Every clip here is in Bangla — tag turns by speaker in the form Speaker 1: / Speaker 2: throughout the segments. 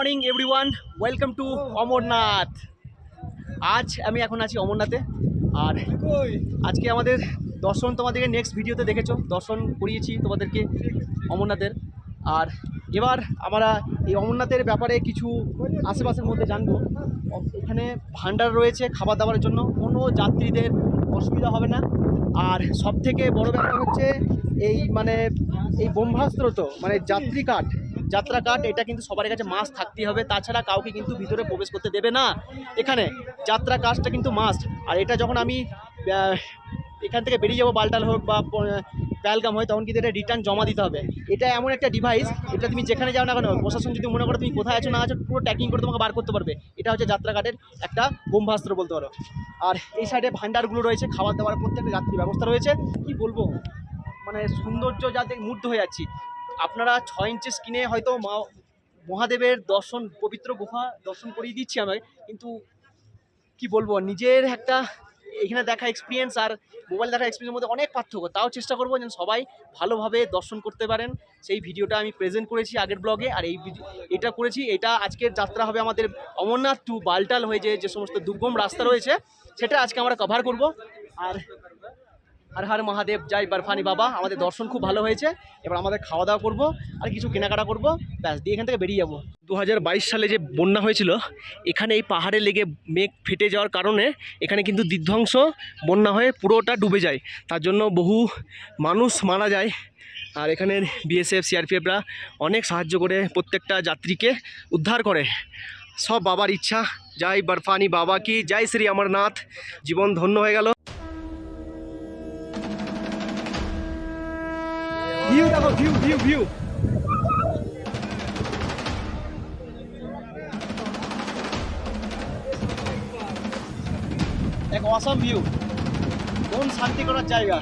Speaker 1: Morning everyone, welcome to Amarnath. আজ আমি এখন আছি অমরনাথে। আর আজকে আমাদের দর্শন তোমাদেরকে নেক্সট ভিডিওতে দেখেছ। দর্শন করিয়েছি তোমাদেরকে অমরনাথের। আর এবার আমরা এই অমরনাথের ব্যাপারে কিছু আশেপাশের মধ্যে জানব। এখানে ভান্ডার রয়েছে খাবার দাবারের জন্য। কোনো যাত্রীদের অসুবিধা হবে না। আর সব থেকে বড় ব্যাপার হচ্ছে এই মানে এই ব্রহ্মাস্ত্র তো মানে যাত্রী কাঠ যাত্রা কাঠ এটা কিন্তু সবার কাছে মাস্ক থাকতেই হবে। তাছাড়া কাউকে কিন্তু ভিতরে প্রবেশ করতে দেবে না। এখানে যাত্রা কাজটা কিন্তু মাস্ট আর এটা যখন আমি এখান থেকে বেরিয়ে যাব, বালটাল হোক বা প্যালগাম হয়, তখন কিন্তু এটা রিটার্ন জমা দিতে হবে। এটা এমন একটা ডিভাইস এটা তুমি যেখানে যাও না কেন, প্রশাসন যদি মনে করো তুমি কোথায় আছো না আছো, পুরো ট্যাকিং করে তোমাকে বার করতে পারবে। এটা হচ্ছে যাত্রা কাঠের একটা ব্রহ্মাস্ত্র বলতে পারো। আর এই সাইডে ভান্ডারগুলো রয়েছে, খাবার দাবার, প্রত্যেকটা যাত্রী ব্যবস্থা রয়েছে। কি বলব? মানে সৌন্দর্য যাতে মুগ্ধ হয়ে যাচ্ছি। আপনারা ছয় ইঞ্চি স্ক্রিনে হয়তো মা- মহাদেবের দর্শন, পবিত্র গুহা দর্শন করিয়ে দিচ্ছি আমাকে কিন্তু কি বলব, নিজের একটা এখানে দেখা এক্সপিরিয়েন্স আর মোবাইল দেখা এক্সপিরিয়েন্সের মধ্যে অনেক পার্থক্য। তাও চেষ্টা করব যেন সবাই ভালোভাবে দর্শন করতে পারেন। সেই ভিডিওটা আমি প্রেজেন্ট করেছি আগের ব্লগে আর এই এটা করেছি, এটা আজকের যাত্রা হবে আমাদের অমরনাথ টু বালটাল হয়ে যে সমস্ত দুর্গম রাস্তা রয়েছে, সেটা আজকে আমরা কভার করব। আর আর হর মহাদেব, জয় বরফানি বাবা। আমাদের দর্শন খুব ভালো হয়েছে। এবার আমাদের খাওয়া দাওয়া করব, আর কিছু কেনাকাটা করব। ব্যাস, দিয়ে এখান থেকে বেরিয়ে যাব। দু সালে যে বন্যা হয়েছিল, এখানে এই পাহাড়ে লেগে মেঘ ফেটে যাওয়ার কারণে এখানে কিন্তু বিধ্বংস বন্যা হয়ে পুরোটা ডুবে যায়। তার জন্য বহু মানুষ মারা যায়। আর এখানের বিএসএফ সিআরপিএফরা অনেক সাহায্য করে প্রত্যেকটা যাত্রীকে উদ্ধার করে। সব বাবার ইচ্ছা। জয় বরফানি বাবা কি, জয় শ্রী অমরনাথ। জীবন ধন্য হয়ে গেল। ভিউ দেখো ভিউ ভিউ ভিউ এক অসম ভিউ মন শান্তি করার জায়গা।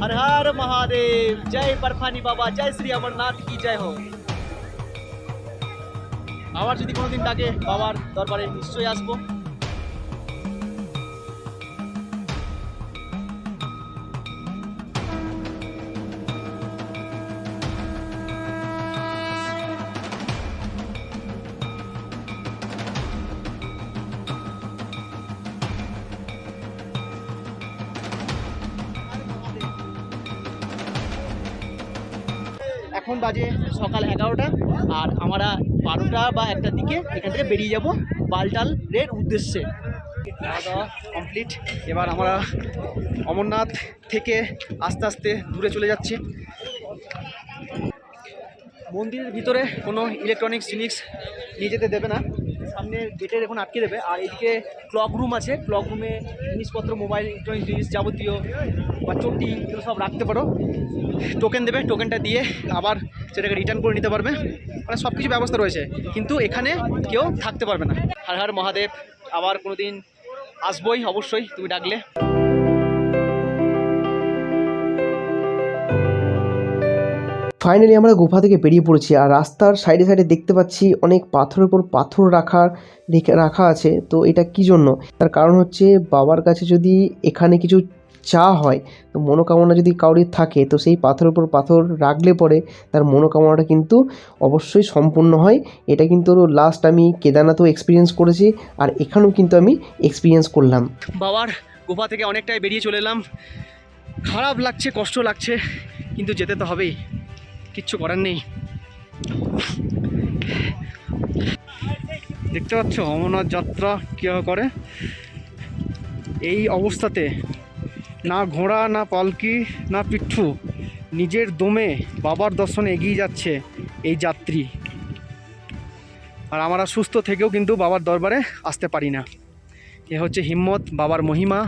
Speaker 1: হর হর মহাদেব, জয় বরফানি বাবা, জয় শ্রী অমরনাথ কি জয় হোক। আবার যদি কোনোদিন ডাকে, বাবার দরবারে নিশ্চয়ই আসব। এখন বাজে সকাল এগারোটা, আর আমরা বারোটা বা একটা দিকে এখান থেকে বেরিয়ে যাব বালটালের উদ্দেশ্যে। খাওয়া দাওয়া কমপ্লিট এবার আমরা অমরনাথ থেকে আস্তে আস্তে দূরে চলে যাচ্ছি। মন্দিরের ভিতরে কোনো ইলেকট্রনিক্স জিনিস নিয়ে যেতে দেবে না। সামনে গেটে এখন আটকে দেবে। আর এদিকে ক্লক রুম আছে। ক্লক রুমে জিনিসপত্র মোবাইল ইলেকট্রনিক্স জিনিস যাবতীয় বা চটি, এগুলো সব রাখতে পারো। টোকেন দেবে টোকেনটা দিয়ে আবার সেটাকে রিটার্ন করে নিতে পারবে। মানে সব কিছু ব্যবস্থা রয়েছে। কিন্তু এখানে কেউ থাকতে পারবে না। হর হর মহাদেব, আবার কোনো দিন আসবোই অবশ্যই, তুমি ডাকলে।
Speaker 2: ফাইনালি আমরা গুফা থেকে বেরিয়ে পড়েছি। আর রাস্তার সাইডে সাইডে দেখতে পাচ্ছি অনেক পাথরের উপর পাথর রাখা, রেখে রাখা আছে। তো এটা কি জন্য? তার কারণ হচ্ছে, বাবার কাছে যদি এখানে কিছু চা হয়, তো মনোকামনা যদি কাউরির থাকে, তো সেই পাথরের উপর পাথর রাখলে পরে তার মনোকামনাটা কিন্তু অবশ্যই সম্পূর্ণ হয়। এটা কিন্তু লাস্ট আমি কেদারনাথও এক্সপিরিয়েন্স করেছি, আর এখানেও কিন্তু আমি এক্সপিরিয়েন্স করলাম।
Speaker 1: বাবার গুফা থেকে অনেকটাই বেরিয়ে চলে এলাম। খারাপ লাগছে, কষ্ট লাগছে, কিন্তু যেতে তো হবেই। কিচ্ছু করার নেই। দেখতে পাচ্ছ অমরনাথ যাত্রা কীভাবে করে? এই অবস্থাতে না ঘোড়া, না পালকি, না পিঠু। নিজের দমে বাবার দর্শনে এগিয়ে যাচ্ছে এই যাত্রী। আর আমরা সুস্থ থেকেও কিন্তু বাবার দরবারে আসতে পারি না। এ হচ্ছে হিম্মত, বাবার মহিমা,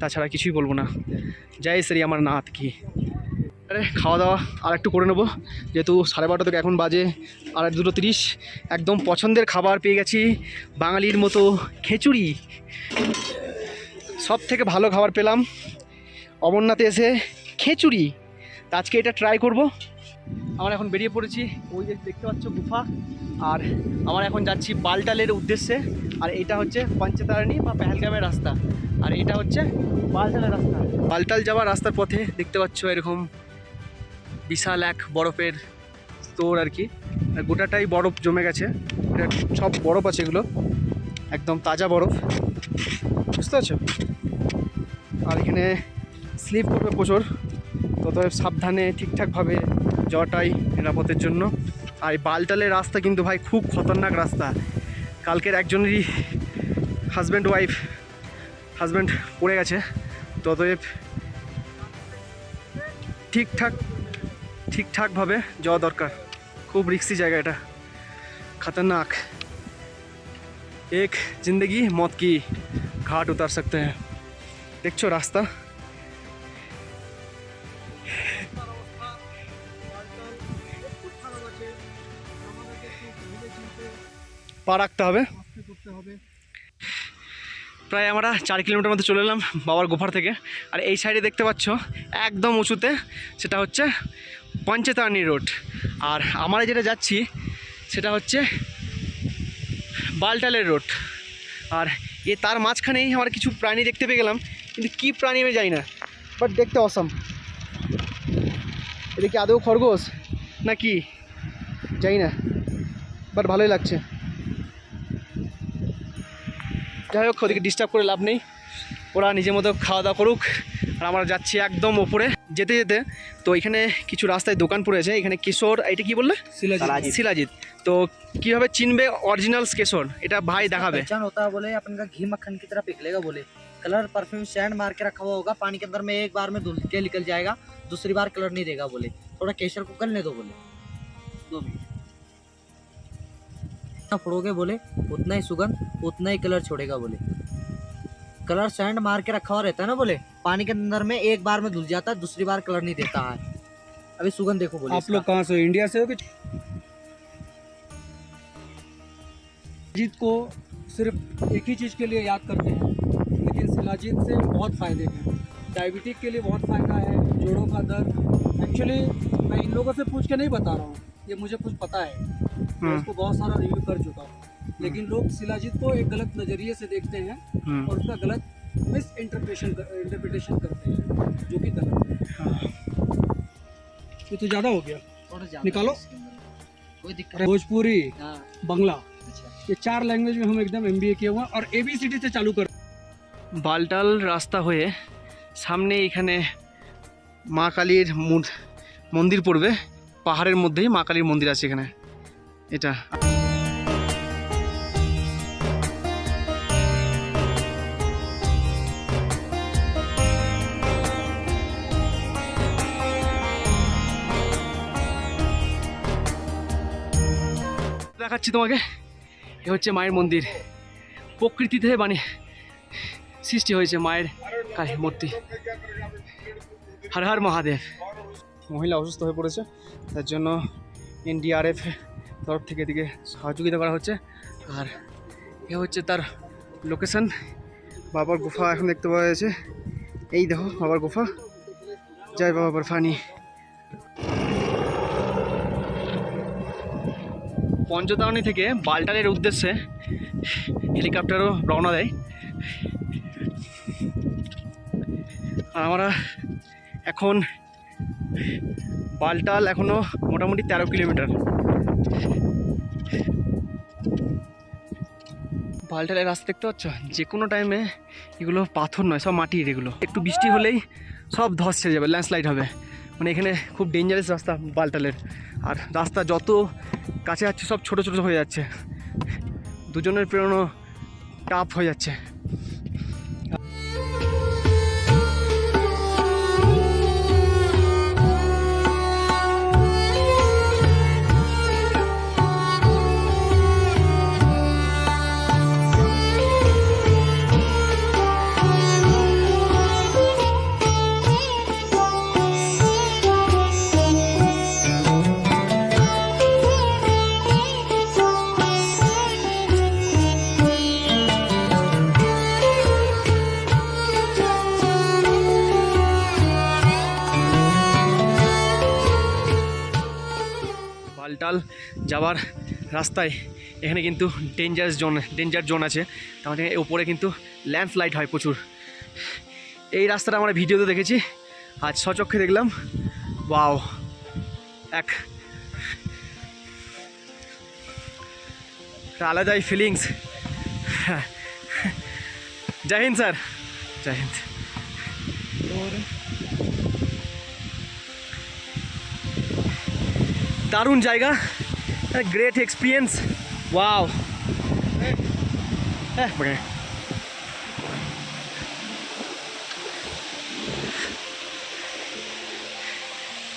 Speaker 1: তাছাড়া কিছুই বলব না। জয় শ্রী আমার নাথ কি। আরে খাওয়া দাওয়া আর একটু করে নেব। যেহেতু সাড়ে বারোটা থেকে এখন বাজে আর দুটো তিরিশ, একদম পছন্দের খাবার পেয়ে গেছি বাঙালির মতো খিচুড়ি। সব থেকে ভালো খাবার পেলাম অমরনাথে এসে খিচুড়ি। তা আজকে এটা ট্রাই করব। আমরা এখন বেরিয়ে পড়েছি। ওই যে দেখতে পাচ্ছ গুফা। আর আমরা এখন যাচ্ছি বালটালের উদ্দেশ্যে। আর এটা হচ্ছে পঞ্চতারণী বা পেহেলগামের রাস্তা। আর এটা হচ্ছে বালটালের রাস্তা। বালটাল যাওয়ার রাস্তার পথে দেখতে পাচ্ছ এরকম বিশাল এক বরফের স্টোর আর কি। আর গোটাটাই বরফ জমে গেছে। এটা সব বরফ আছে এগুলো। একদম তাজা বরফ। বুঝতে পারছ? আর এখানে স্লিপ করবে প্রচুর। ততএব সাবধানে, ঠিকঠাকভাবে যাওয়াটাই নিরাপদের জন্য। আর এই বালটালের রাস্তা কিন্তু ভাই খুব খতরনাক রাস্তা। কালকের একজনেরই হাজব্যান্ড ওয়াইফ হাজব্যান্ড পড়ে গেছে। ততএব ঠিকঠাক, ঠিকঠাকভাবে যাওয়া দরকার। খুব রিক্সি জায়গা এটা। খতরনাক। এক, জিন্দগি মত কি? ঘাট উতার সকতে। হ্যাঁ দেখছ রাস্তা? পা রাখতে হবে। প্রায় আমরা চার কিলোমিটার মধ্যে চলে এলাম বাবার গোফার থেকে। আর এই সাইডে দেখতে পাচ্ছ, একদম উঁচুতে সেটা হচ্ছে পঞ্চেতানি রোড। আর আমরা যেটা যাচ্ছি, সেটা হচ্ছে বালটালের রোড। আর এ তার মাঝখানেই আমরা কিছু প্রাণী দেখতে পেয়ে গেলাম, কিন্তু কী প্রাণী আমি জানি না। বাট দেখতে অসম এটা কি আদৌ খরগোশ না কি জানি না। বাট ভালোই লাগছে। যাই হোক ওদিকে ডিস্টার্ব করে লাভ নেই ওরা নিজের মতো খাওয়া দাওয়া করুক আর আমরা যাচ্ছি একদম ওপরে যেতে যেতে তো এখানে কিছু রাস্তায় দোকান পড়েছে এখানে কিশোর এটা কি বললে
Speaker 3: शिलाजीत
Speaker 1: শিলাজিৎ তো কীভাবে চিনবে অরিজিনাল কেশর এটা ভাই দেখাবে
Speaker 3: पहचान होता है बोले अपन का घी मक्खन की तरह पिघलेगा बोले कलर परफ्यूम सैंड मार के रखा हुआ होगा पानी के अंदर में एक बार में धुल के निकल जाएगा दूसरी बार कलर नहीं देगा बोले थोड़ा केसर को गलने दो बोले दो मिनट जितना फोड़ोगे बोले उतना ही सुगंध उतना ही कलर छोड़ेगा बोले। कलर सैंड मार के रखा हुआ रहता है ना बोले? पानी के अंदर में एक बार में धुल जाता है दूसरी बार कलर नहीं देता है। अभी सुगंध देखो बोले
Speaker 4: आप लोग कहाँ से हो? इंडिया से हो कि शिलाजीत को सिर्फ़ एक ही चीज़ के लिए याद करते हैं लेकिन शिलाजीत से बहुत फ़ायदे हैं। डायबिटिक के लिए बहुत फ़ायदा है जोड़ों का दर्द। एक्चुअली मैं इन लोगों से पूछ के नहीं बता रहा हूँ ये मुझे कुछ पता है। मैं
Speaker 1: हम्म।
Speaker 4: इसको बहुत सारा रिव्यू कर चुका हूँ लेकिन लोग शिलाजीत को एक गलत नज़रिए से देखते हैं
Speaker 1: হুম
Speaker 4: और उसका गलत मिस इंटरप्रिटेशन इंटरप्रिटेशन करते हैं जो कि गलत है ये तो ज़्यादा हो गया
Speaker 3: थोड़ा ज्यादा
Speaker 4: निकालो।
Speaker 3: है इसके अंदर। कोई दिक्कत
Speaker 4: भोजपुरी
Speaker 3: हाँ
Speaker 4: बंगला
Speaker 3: अच्छा
Speaker 4: ये चार लैंग्वेज में हम एकदम एम किए हुए हैं और ए बी सी डी से चालू कर
Speaker 1: বালটাল রাস্তা হয়ে সামনে এখানে মা কালীর মূর- মন্দির পড়বে পাহাড়ের মধ্যেই মা কালীর মন্দির আছে এখানে এটা। দেখাচ্ছি তোমাকে। এ হচ্ছে মায়ের মন্দির। প্রকৃতিতে বানিয়ে সৃষ্টি হয়েছে মায়ের কালী মূর্তি। হর হর মহাদেব। মহিলা অসুস্থ হয়ে পড়েছে, তার জন্য এনডিআরএফ তরফ থেকে এদিকে সহযোগিতা করা হচ্ছে। আর এ হচ্ছে তার লোকেশন বাবার গুফা এখন দেখতে পাওয়া যাচ্ছে। এই দেখো, বাবার গুফা। জয় বাবা বরফানি। পঞ্চদাওনি থেকে বাল্টালের উদ্দেশ্যে হেলিকপ্টারও রওনা দেয়। আর আমরা এখন বালটাল এখনও মোটামুটি তেরো কিলোমিটার। বালটালের রাস্তা দেখতে পাচ্ছ? যে কোনো টাইমে এগুলো পাথর নয়, সব মাটির এগুলো। একটু বৃষ্টি হলেই সব ধস ছেড়ে যাবে ল্যান্ডস্লাইড হবে। মানে এখানে খুব ডেঞ্জারাস রাস্তা বালটালের। আর রাস্তা যত কাছে যাচ্ছে সব ছোট ছোট হয়ে যাচ্ছে। দুজনের প্রেরণা টাফ হয়ে যাচ্ছে। বালটাল যাওয়ার রাস্তায় এখানে কিন্তু ডেঞ্জার জোন ডেঞ্জার জোন আছে। তার মানে ওপরে কিন্তু ল্যান্ডস্লাইড হয় প্রচুর। এই রাস্তাটা আমরা ভিডিওতে দেখেছি। আজ সচক্ষে দেখলাম। ওয়াও এক আলাদাই ফিলিংস জয় হিন্দ, স্যার। জয় হিন্দ। দারুণ জায়গা। গ্রেট এক্সপিরিয়েন্স ওয়াও হ্যাঁ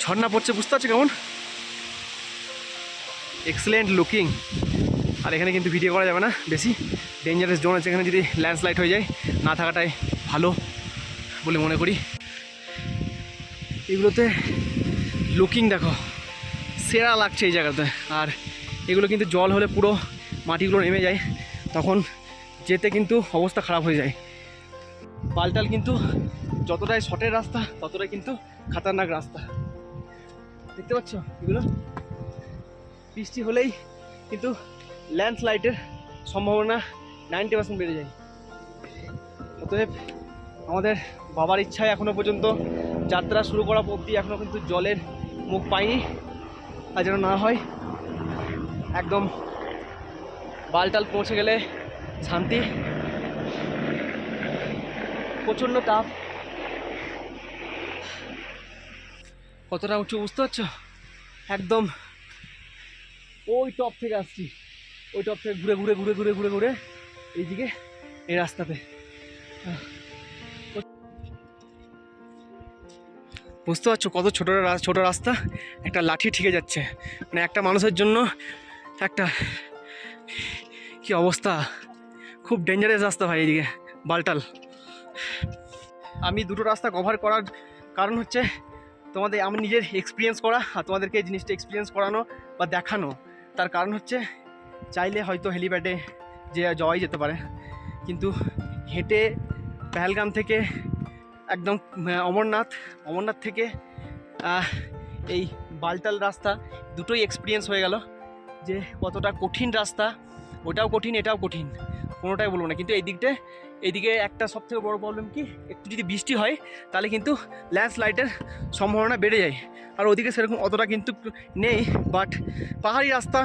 Speaker 1: ঝর্ণা পড়ছে, বুঝতে পারছ কেমন? এক্সেলেন্ট লুকিং আর এখানে কিন্তু ভিডিও করা যাবে না, বেশি। ডেঞ্জারাস জোন আছে, এখানে যদি ল্যান্ডস্লাইড হয়ে যায়, না থাকাটাই ভালো বলে মনে করি। এগুলোতে লুকিং দেখো। সেরা লাগছে এই জায়গাতে। আর এগুলো কিন্তু জল হলে পুরো মাটিগুলো নেমে যায়, তখন যেতে কিন্তু অবস্থা খারাপ হয়ে যায়। পাল্টাল কিন্তু যতটাই শর্টের রাস্তা, ততটাই কিন্তু খাতারনাক রাস্তা। দেখতে পাচ্ছ এগুলো? বৃষ্টি হলেই কিন্তু ল্যান্ডস্লাইডের সম্ভাবনা নাইনটি পার্সেন্ট বেড়ে যায়। অতএব আমাদের বাবার ইচ্ছায় এখনও পর্যন্ত যাত্রা শুরু করা অবধি এখনও কিন্তু জলের মুখ পাইনি আর যেন না হয়, একদম বালটাল পৌঁছে গেলে শান্তি। প্রচণ্ড তাপ। কতটা উঁচু বুঝতে পারছ? একদম ওই টপ থেকে আসছি। ওই টপ থেকে ঘুরে ঘুরে ঘুরে ঘুরে ঘুরে ঘুরে এইদিকে, এই রাস্তাতে। বুঝতে পারছ কত ছোটো ছোট রাস্তা? একটা লাঠি ঠিকে যাচ্ছে। মানে একটা মানুষের জন্য একটা কি অবস্থা? খুব ডেঞ্জারাস রাস্তা ভাই এইদিকে বালটাল। আমি দুটো রাস্তা কভার করার কারণ হচ্ছে তোমাদের আমি নিজের এক্সপিরিয়েন্স করা আর তোমাদেরকে এই জিনিসটা এক্সপিরিয়েন্স করানো বা দেখানো। তার কারণ হচ্ছে চাইলে হয়তো হেলিপ্যাডে যে যাওয়াই যেতে পারে। কিন্তু হেঁটে, পেহেলগাম থেকে একদম অমরনাথ অমরনাথ থেকে এই বালটাল রাস্তা দুটোই এক্সপিরিয়েন্স হয়ে গেল যে কতটা কঠিন রাস্তা। ওটাও কঠিন, এটাও কঠিন, কোনোটাই বলব না। কিন্তু এই দিকটা এইদিকে একটা সবথেকে বড় প্রবলেম কি, একটু যদি বৃষ্টি হয়, তাহলে কিন্তু ল্যান্ডস্লাইডের সম্ভাবনা বেড়ে যায়। আর ওদিকে সেরকম অতটা কিন্তু নেই বাট পাহাড়ি রাস্তা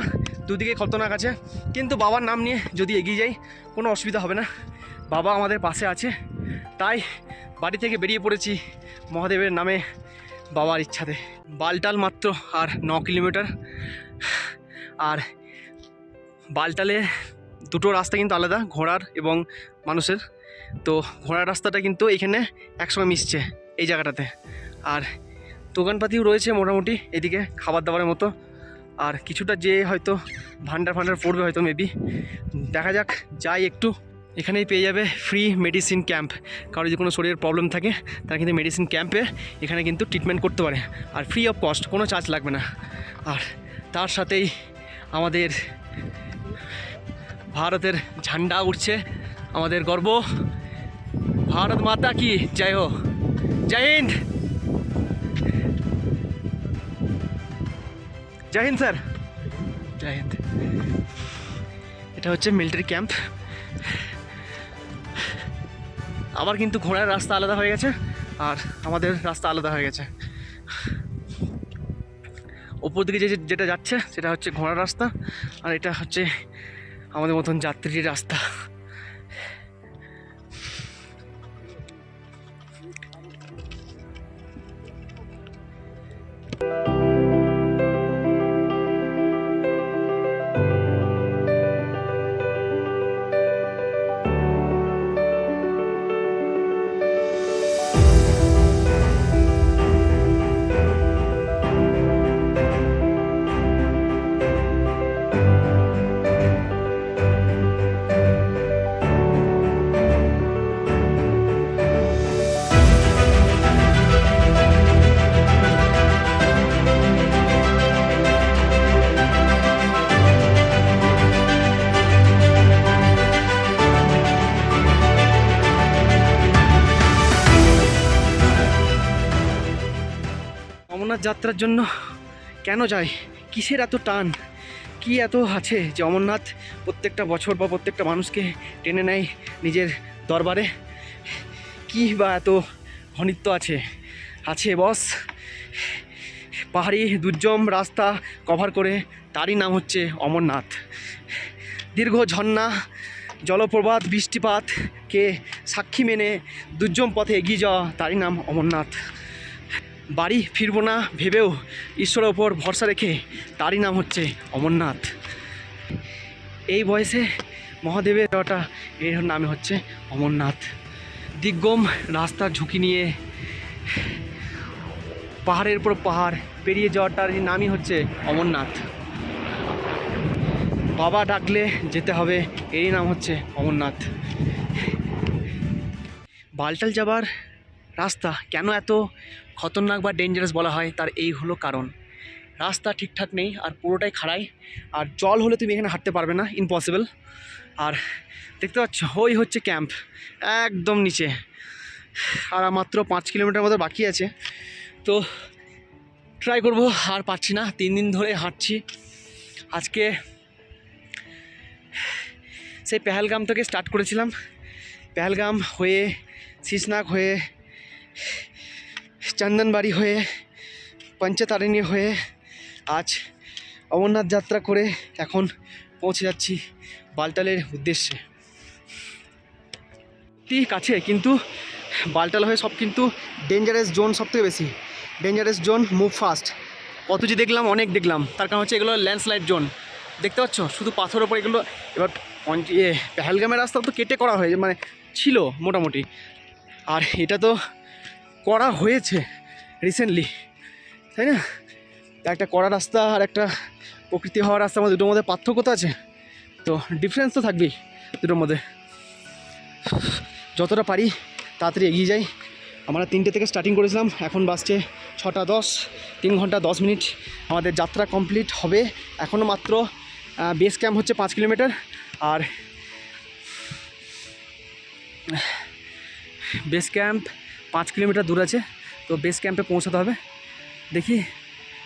Speaker 1: দুদিকে খতরনাক আছে। কিন্তু বাবার নাম নিয়ে যদি এগিয়ে যাই, কোনো অসুবিধা হবে না। বাবা আমাদের পাশে আছে, তাই বাড়ি থেকে বেরিয়ে পড়েছি মহাদেবের নামে বাবার ইচ্ছাতে। বালটাল মাত্র আর ন কিলোমিটার। আর বালটালে দুটো রাস্তা কিন্তু আলাদা, ঘোড়ার এবং মানুষের। তো ঘোড়ার রাস্তাটা কিন্তু এখানে একসঙ্গে মিশছে এই জায়গাটাতে। আর দোকানপাতিও রয়েছে মোটামুটি এদিকে খাবার দাবারের মতো। আর কিছুটা যে হয়তো ভান্ডার ফান্ডার পড়বে হয়তো মেবি দেখা যাক, যাই একটু এখানেই পেয়ে যাবে ফ্রি মেডিসিন ক্যাম্প কারও যদি কোনো শরীরের প্রবলেম থাকে, তারা কিন্তু মেডিসিন ক্যাম্পে এখানে কিন্তু ট্রিটমেন্ট করতে পারে। আর ফ্রি অফ কস্ট কোনো চার্জ লাগবে না। আর তার সাথেই আমাদের ভারতের ঝান্ডা উঠছে। আমাদের গর্ব। ভারত মাতা কি? জয় হো জয় হিন্দ। জয় হিন্দ, স্যার। জয় হিন্দ। এটা হচ্ছে মিলিটারি ক্যাম্প আবার কিন্তু ঘোড়ার রাস্তা আলাদা হয়ে গেছে, আর আমাদের রাস্তা আলাদা হয়ে গেছে। ওপর দিকে যে যেটা যাচ্ছে, সেটা হচ্ছে ঘোড়ার রাস্তা, আর এটা হচ্ছে আমাদের মতন যাত্রীর রাস্তা। অমরনাথ যাত্রার জন্য কেন যায়? কিসের এত টান? কি এত আছে যে অমরনাথ প্রত্যেকটা বছর বা প্রত্যেকটা মানুষকে টেনে নেয় নিজের দরবারে? কি বা এত ঘনিত্ব আছে? আছে বস। পাহাড়ি দুর্যম রাস্তা কভার করে তারই নাম হচ্ছে অমরনাথ। দীর্ঘ ঝর্ণা, জলপ্রপাত বৃষ্টিপাতকে সাক্ষী মেনে দুর্যম পথে এগিয়ে যাওয়া তারই নাম অমরনাথ। বাড়ি ফিরবো না ভেবেও ঈশ্বরের ওপর ভরসা রেখে তারই নাম হচ্ছে অমরনাথ। এই বয়সে মহাদেবের যাওয়াটা এর নামে হচ্ছে অমরনাথ। দিগ্গম রাস্তার ঝুঁকি নিয়ে পাহাড়ের পর পাহাড় পেরিয়ে যাওয়াটার নামই হচ্ছে অমরনাথ। বাবা ডাকলে যেতে হবে, এরই নাম হচ্ছে অমরনাথ। বালটাল যাবার রাস্তা কেন এত খতরনাক বা ডেঞ্জারাস বলা হয়, তার এই হলো কারণ। রাস্তা ঠিকঠাক নেই, আর পুরোটাই খাড়াই, আর জল হলে তুমি এখানে হাঁটতে পারবে না ইম্পসিবল আর দেখতে পাচ্ছ, ওই হচ্ছে ক্যাম্প একদম নিচে। আর মাত্র পাঁচ কিলোমিটার মতো বাকি আছে। তো ট্রাই করব, আর পাচ্ছি না, তিন দিন ধরে হাঁটছি। আজকে সেই পেহেলগাম থেকে স্টার্ট করেছিলাম। পেহেলগাম হয়ে শীষনাগ হয়ে চন্দনবাড়ি হয়ে, পঞ্চতারিণী হয়ে আজ অমরনাথ যাত্রা করে এখন পৌঁছে যাচ্ছি বালটালের উদ্দেশ্যে। কাছে কিন্তু বালটাল হয়ে সব কিন্তু ডেঞ্জারাস জোন সব থেকে বেশি। ডেঞ্জারাস জোন মুভ ফাস্ট কত যে দেখলাম, অনেক দেখলাম। তার কারণ হচ্ছে এগুলো ল্যান্ডস্লাইড জোন দেখতে পাচ্ছ? শুধু পাথরের ওপর এগুলো এবার ইয়ে পেহেলগামের রাস্তা তো কেটে করা হয়েছে মানে ছিল মোটামুটি। আর এটা তো করা হয়েছে রিসেন্টলি তাই না? একটা কড়া রাস্তা আর একটা প্রকৃতি হওয়ার রাস্তার মধ্যে দুটোর মধ্যে পার্থক্য তো আছে, তো ডিফারেন্স তো থাকবেই দুটোর মধ্যে। যতটা পারি তাড়াতাড়ি এগিয়ে যাই। আমরা তিনটে থেকে স্টার্টিং করেছিলাম, এখন বাসছে ছটা দশ, তিন ঘণ্টা দশ মিনিট। আমাদের যাত্রা কমপ্লিট হবে এখনও মাত্র বেস ক্যাম্প হচ্ছে পাঁচ কিলোমিটার। আর বেস ক্যাম্প পাঁচ কিলোমিটার দূর আছে, তো বেস ক্যাম্পে পৌঁছাতে হবে। দেখি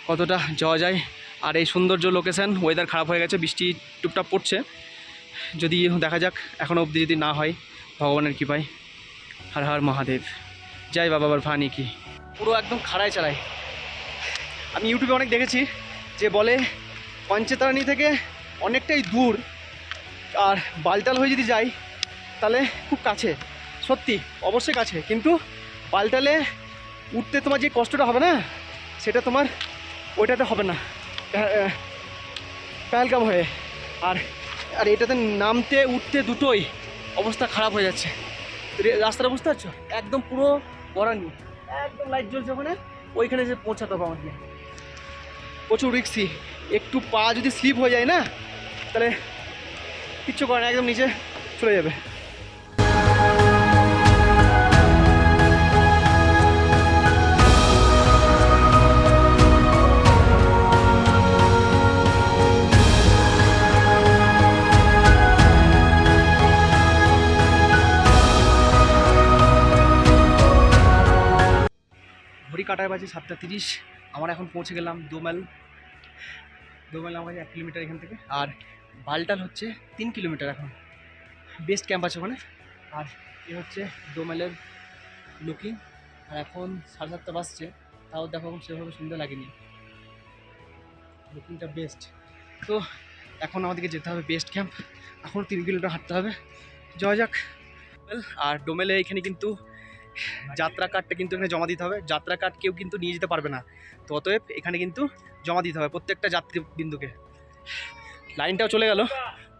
Speaker 1: কতটা যাওয়া যায়। আর এই সৌন্দর্য লোকেশান ওয়েদার খারাপ হয়ে গেছে, বৃষ্টি টুপটাপ পড়ছে। যদি দেখা যাক এখনও অবধি যদি না হয়, ভগবানের কৃপায়। হর হর মহাদেব। জয় বাবা আবার ভানি কি পুরো একদম খাড়ায় চালায় আমি ইউটিউবে অনেক দেখেছি যে বলে পঞ্চতারানি থেকে অনেকটাই দূর, আর বালটাল হয়ে যদি যাই, তাহলে খুব কাছে। সত্যি, অবশ্যই কাছে। কিন্তু বালটালে উঠতে তোমার যে কষ্টটা হবে না, সেটা তোমার ওইটাতে হবে না। পেহেলগাম হয়ে। আর আর এটাতে নামতে, উঠতে দুটোই অবস্থা খারাপ হয়ে যাচ্ছে। রাস্তাটা বুঝতে পারছ? একদম পুরো গরানি একদম লাইট জ্বলছে ওখানে। ওইখানে যে পৌঁছাতে হবে আমাকে। প্রচুর রিক্সি একটু পা যদি স্লিপ হয়ে যায় না, তাহলে কিচ্ছু করে না একদম নিচে চলে যাবে। কাটায় বাজে সাতটা তিরিশ। আমরা এখন পৌঁছে গেলাম দোমাইল দোমাইল আমার এক কিলোমিটার এখান থেকে। আর বালটাল হচ্ছে তিন কিলোমিটার এখন। বেস্ট ক্যাম্প আছে ওখানে। আর এ হচ্ছে দোমাইলের লুকিং আর এখন সাড়ে সাতটা বাজছে। তাও দেখো এখন সেভাবে সুন্দর লাগেনি। লুকিংটা বেস্ট তো এখন আমাদেরকে যেতে হবে বেস্ট ক্যাম্প এখন তিন কিলোমিটার হাঁটতে হবে। যাওয়া যাক। আর ডোমেলে এখানে কিন্তু যাত্রা কার্ডটা কিন্তু এখানে জমা দিতে হবে। যাত্রা কার্ড কেউ কিন্তু নিয়ে যেতে পারবে না। তো অতএব এখানে কিন্তু জমা দিতে হবে প্রত্যেকটা যাত্রী বিন্দুকে। লাইনটাও চলে গেল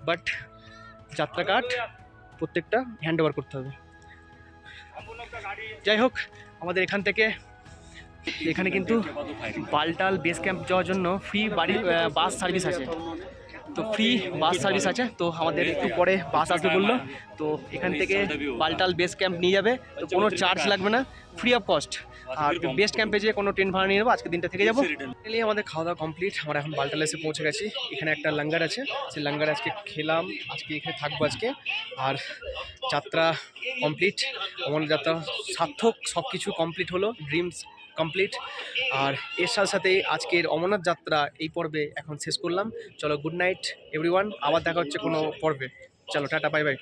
Speaker 1: বাট যাত্রা কার্ড প্রত্যেকটা হ্যান্ড ওভার করতে হবে। যাই হোক, আমাদের এখান থেকে এখানে কিন্তু বালটাল বেস ক্যাম্প যাওয়ার জন্য ফ্রি বাড়ি বাস সার্ভিস আছে। তো ফ্রি বাস সার্ভিস আছে, তো আমাদের একটু পরে বাস আসবে বলল। তো এখান থেকে বালটাল বেস ক্যাম্প নিয়ে যাবে, তো কোনো চার্জ লাগবে না ফ্রি অফ কস্ট আর বেস্ট ক্যাম্পে যে কোনো ট্রেন ভাড়া নিয়ে নেব আজকে দিনটা থেকে যাব। ফাইনালি আমাদের খাওয়া দাওয়া কমপ্লিট আমরা এখন বালটাল এসে পৌঁছে গেছি। এখানে একটা লাঙ্গার আছে, সেই লাঙ্গার আজকে খেলাম, আজকে এখানে থাকব আজকে। আর যাত্রা কমপ্লিট আমার যাত্রা সার্থক সব কিছু কমপ্লিট হলো ড্রিমস কমপ্লিট আর এর সাথে সাথে আজকের অমরনাথ যাত্রা এই পর্বে এখন শেষ করলাম। চলো গুড নাইট এভরিওয়ান আবার দেখা হচ্ছে কোনো পর্বে। চলো, টাটা বাই বাই